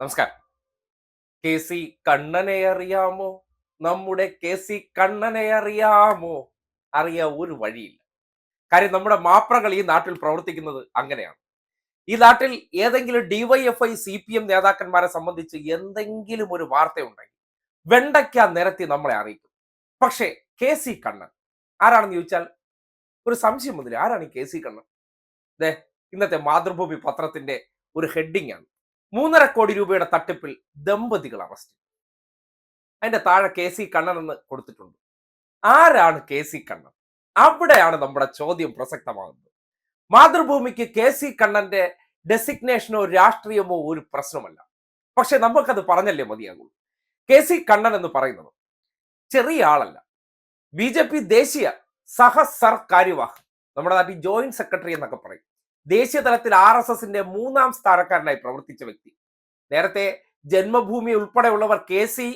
നമസ്കാരം. K C കണ്ണനെ അറിയാമോ? നമ്മുടെ കെ സി കണ്ണനെ അറിയാമോ? അറിയാൻ ഒരു വഴിയില്ല. കാര്യം നമ്മുടെ മാപ്രകൾ ഈ നാട്ടിൽ പ്രവർത്തിക്കുന്നത് അങ്ങനെയാണ്. ഈ നാട്ടിൽ ഏതെങ്കിലും ഡിവൈഎഫ്ഐ സി പി എം നേതാക്കന്മാരെ സംബന്ധിച്ച് എന്തെങ്കിലും ഒരു വാർത്തയുണ്ടെങ്കിൽ വെണ്ടയ്ക്ക നിരത്തി നമ്മളെ അറിയിക്കും. പക്ഷേ കെ സി കണ്ണൻ ആരാണെന്ന് ചോദിച്ചാൽ ഒരു സംശയം മുതൽ ആരാണ് കെ സി കണ്ണൻ? ദേ ഇന്നത്തെ മാതൃഭൂമി പത്രത്തിന്റെ ഒരു ഹെഡിങ് ആണ് മൂന്നര കോടി രൂപയുടെ തട്ടിപ്പിൽ ദമ്പതികൾ അറസ്റ്റ് അതിന്റെ താഴെ കെ സി കണ്ണൻ എന്ന് കൊടുത്തിട്ടുണ്ട്. ആരാണ് കെ സി കണ്ണൻ? അവിടെയാണ് നമ്മുടെ ചോദ്യം പ്രസക്തമാകുന്നത്. മാതൃഭൂമിക്ക് കെ സി കണ്ണന്റെ ഡെസിഗ്നേഷനോ രാഷ്ട്രീയമോ ഒരു പ്രശ്നമല്ല. പക്ഷെ നമുക്കത് പറഞ്ഞല്ലേ മതിയാകുള്ളൂ. കെ സി കണ്ണൻ എന്ന് പറയുന്നത് ചെറിയ ആളല്ല. ബി ജെ പി ദേശീയ സഹസർ കാര്യവാഹ് നമ്മുടെ നാട്ടിൽ ജോയിന്റ് സെക്രട്ടറി എന്നൊക്കെ പറയും. ദേശീയ തലത്തിൽ ആർ എസ് എസിന്റെ മൂന്നാം സ്ഥാനക്കാരനായി പ്രവർത്തിച്ച വ്യക്തി. നേരത്തെ ജന്മഭൂമി ഉൾപ്പെടെയുള്ളവർ കെ സി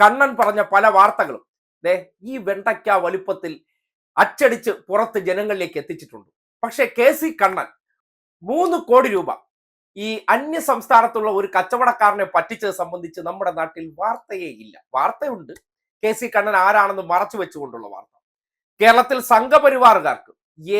കണ്ണൻ പറഞ്ഞ പല വാർത്തകളും ദേ ഈ വെണ്ടയ്ക്ക വലുപ്പത്തിൽ അച്ചടിച്ച് പുറത്ത് ജനങ്ങളിലേക്ക് എത്തിച്ചിട്ടുണ്ട്. പക്ഷെ കെ സി കണ്ണൻ മൂന്ന് കോടി രൂപ ഈ അന്യ സംസ്ഥാനത്തുള്ള ഒരു കച്ചവടക്കാരനെ പറ്റിച്ചത് സംബന്ധിച്ച് നമ്മുടെ നാട്ടിൽ വാർത്തയേ ഇല്ല. വാർത്തയുണ്ട്. കെ സി കണ്ണൻ ആരാണെന്ന് മറച്ചു വെച്ചുകൊണ്ടുള്ള വാർത്ത. കേരളത്തിൽ സംഘപരിവാറുകാർക്ക്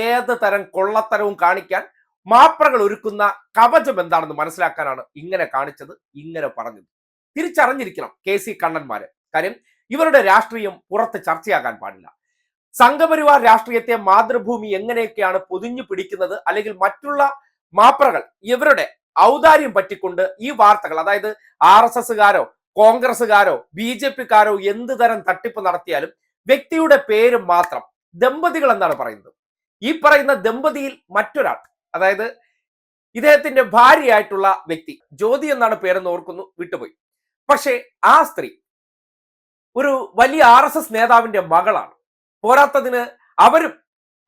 ഏത് തരം കൊള്ളത്തരവും കാണിക്കാൻ മാപ്രകൾ ഒരുക്കുന്ന കവചം എന്താണെന്ന് മനസ്സിലാക്കാനാണ് ഇങ്ങനെ കാണിച്ചത് ഇങ്ങനെ പറഞ്ഞത്. തിരിച്ചറിഞ്ഞിരിക്കണം കെ സി കണ്ണന്മാര്. കാര്യം ഇവരുടെ രാഷ്ട്രീയം പുറത്ത് ചർച്ചയാകാൻ പാടില്ല. സംഘപരിവാർ രാഷ്ട്രീയത്തെ മാതൃഭൂമി എങ്ങനെയൊക്കെയാണ് പൊതിഞ്ഞു പിടിക്കുന്നത് അല്ലെങ്കിൽ മറ്റുള്ള മാപ്രകൾ ഇവരുടെ ഔദാര്യം പറ്റിക്കൊണ്ട് ഈ വാർത്തകൾ അതായത് ആർ എസ് എസുകാരോ കോൺഗ്രസുകാരോ ബി ജെ പിക്കാരോ എന്ത് തരം തട്ടിപ്പ് നടത്തിയാലും വ്യക്തിയുടെ പേര് മാത്രം ദമ്പതികൾ എന്നാണ് പറയുന്നത്. ഈ പറയുന്ന ദമ്പതിയിൽ മറ്റൊരാൾ അതായത് ഇദ്ദേഹത്തിന്റെ ഭാര്യയായിട്ടുള്ള വ്യക്തി. ജ്യോതി എന്നാണ് പേരെന്ന് ഓർക്കുന്നു വിട്ടുപോയി. പക്ഷേ ആ സ്ത്രീ ഒരു വലിയ ആർ എസ് എസ് നേതാവിന്റെ മകളാണ്. പോരാത്തതിന് അവരും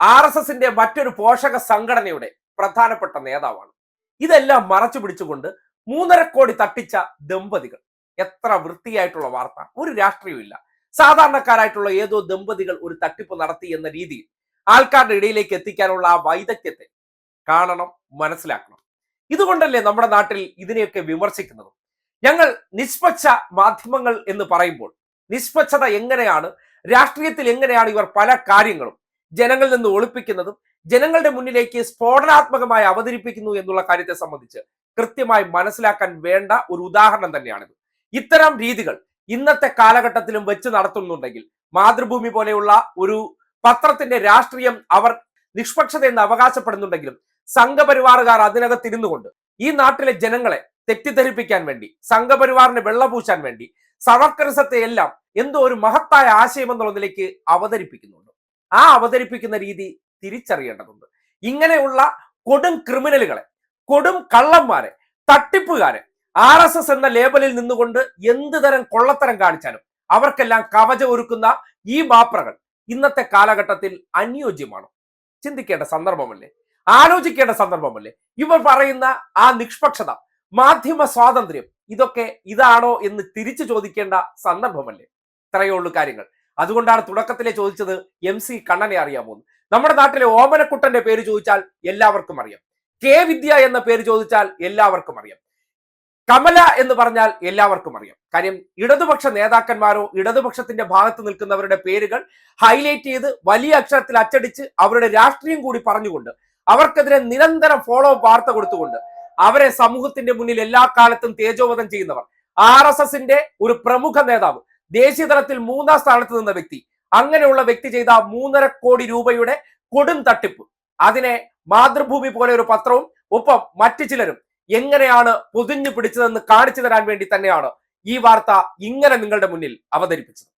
ആർ എസ് എസിന്റെ മറ്റൊരു പോഷക സംഘടനയുടെ പ്രധാനപ്പെട്ട നേതാവാണ്. ഇതെല്ലാം മറച്ചു പിടിച്ചുകൊണ്ട് മൂന്നര കോടി തട്ടിച്ച ദമ്പതികൾ. എത്ര വൃത്തിയായിട്ടുള്ള വാർത്ത. ഒരു രാഷ്ട്രീയമില്ല സാധാരണക്കാരായിട്ടുള്ള ഏതോ ദമ്പതികൾ ഒരു തട്ടിപ്പ് നടത്തി എന്ന രീതിയിൽ ആൾക്കാരുടെ ഇടയിലേക്ക് എത്തിക്കാനുള്ള ആ വൈദഗ്ധ്യത്തെ കാണണം മനസ്സിലാക്കണം. ഇതുകൊണ്ടല്ലേ നമ്മുടെ നാട്ടിൽ ഇതിനെയൊക്കെ വിമർശിക്കുന്നത്? ഞങ്ങൾ നിഷ്പക്ഷ മാധ്യമങ്ങൾ എന്ന് പറയുമ്പോൾ നിഷ്പക്ഷത എങ്ങനെയാണ്? രാഷ്ട്രീയത്തിൽ എങ്ങനെയാണ് ഇവർ പല കാര്യങ്ങളും ജനങ്ങളിൽ നിന്ന് ഒളിപ്പിക്കുന്നതും ജനങ്ങളുടെ മുന്നിലേക്ക് സ്ഫോടനാത്മകമായി അവതരിപ്പിക്കുന്നു എന്നുള്ള കാര്യത്തെ സംബന്ധിച്ച് കൃത്യമായി മനസ്സിലാക്കാൻ വേണ്ട ഒരു ഉദാഹരണം തന്നെയാണിത്. ഇത്തരം രീതികൾ ഇന്നത്തെ കാലഘട്ടത്തിലും വെച്ച് നടത്തുന്നുണ്ടെങ്കിൽ മാതൃഭൂമി പോലെയുള്ള ഒരു പത്രത്തിന്റെ രാഷ്ട്രീയം അവർ നിഷ്പക്ഷത എന്ന് അവകാശപ്പെടുന്നുണ്ടെങ്കിലും സംഘപരിവാറുകാർ അതിനകത്തിരുന്നു കൊണ്ട് ഈ നാട്ടിലെ ജനങ്ങളെ തെറ്റിദ്ധരിപ്പിക്കാൻ വേണ്ടി സംഘപരിവാറിനെ വെള്ളപൂശാൻ വേണ്ടി സവർക്കരസത്തെ എല്ലാം എന്തോ ഒരു മഹത്തായ ആശയം എന്നുള്ള നിലയ്ക്ക് അവതരിപ്പിക്കുന്നുണ്ട്. ആ അവതരിപ്പിക്കുന്ന രീതി തിരിച്ചറിയേണ്ടതുണ്ട്. ഇങ്ങനെയുള്ള കൊടും ക്രിമിനലുകളെ കൊടും കള്ളന്മാരെ തട്ടിപ്പുകാരെ ആർ എസ് എസ് എന്ന ലേബലിൽ നിന്നുകൊണ്ട് എന്ത് തരം കൊള്ളത്തരം കാണിച്ചാലും അവർക്കെല്ലാം കവച ഒരുക്കുന്ന ഈ മാപ്രകൾ ഇന്നത്തെ കാലഘട്ടത്തിൽ അനുയോജ്യമാണ്. ചിന്തിക്കേണ്ട സന്ദർഭമല്ലേ? ആലോചിക്കേണ്ട സന്ദർഭമല്ലേ? ഇവർ പറയുന്ന ആ നിഷ്പക്ഷത മാധ്യമ സ്വാതന്ത്ര്യം ഇതൊക്കെ ഇതാണോ എന്ന് തിരിച്ചു ചോദിക്കേണ്ട സന്ദർഭമല്ലേ? ഇത്രയേ ഉള്ളൂ കാര്യങ്ങൾ. അതുകൊണ്ടാണ് തുടക്കത്തിലെ ചോദിച്ചത് എം സി കണ്ണനെ അറിയാമോ നമ്മുടെ നാട്ടിലെ ഓമനക്കുട്ടന്റെ പേര് ചോദിച്ചാൽ എല്ലാവർക്കും അറിയാം. കെ വിദ്യ എന്ന പേര് ചോദിച്ചാൽ എല്ലാവർക്കും അറിയാം. കമല എന്ന് പറഞ്ഞാൽ എല്ലാവർക്കും അറിയാം. കാര്യം ഇടതുപക്ഷ നേതാക്കന്മാരോ ഇടതുപക്ഷത്തിന്റെ ഭാഗത്ത് നിൽക്കുന്നവരുടെ പേരുകൾ ഹൈലൈറ്റ് ചെയ്ത് വലിയ അക്ഷരത്തിൽ അച്ചടിച്ച് അവരുടെ രാഷ്ട്രീയം കൂടി പറഞ്ഞുകൊണ്ട് അവർക്കെതിരെ നിരന്തരം ഫോളോ അപ്പ് വാർത്ത കൊടുത്തുകൊണ്ട് അവരെ സമൂഹത്തിന്റെ മുന്നിൽ എല്ലാ കാലത്തും തേജോവധം ചെയ്യുന്നവർ ആർ എസ് എസിന്റെ ഒരു പ്രമുഖ നേതാവ് ദേശീയ തലത്തിൽ മൂന്നാം സ്ഥാനത്ത് നിന്ന വ്യക്തി അങ്ങനെയുള്ള വ്യക്തി ചെയ്ത മൂന്നര കോടി രൂപയുടെ കൊടും തട്ടിപ്പ്. അതിനെ മാതൃഭൂമി പോലെ ഒരു പത്രവും ഒപ്പം മറ്റു ചിലരും എങ്ങനെയാണ് പൊതിഞ്ഞു പിടിച്ചതെന്ന് കാണിച്ചു തരാൻ വേണ്ടി തന്നെയാണ് ഈ വാർത്ത ഇങ്ങനെ നിങ്ങളുടെ മുന്നിൽ അവതരിപ്പിച്ചത്.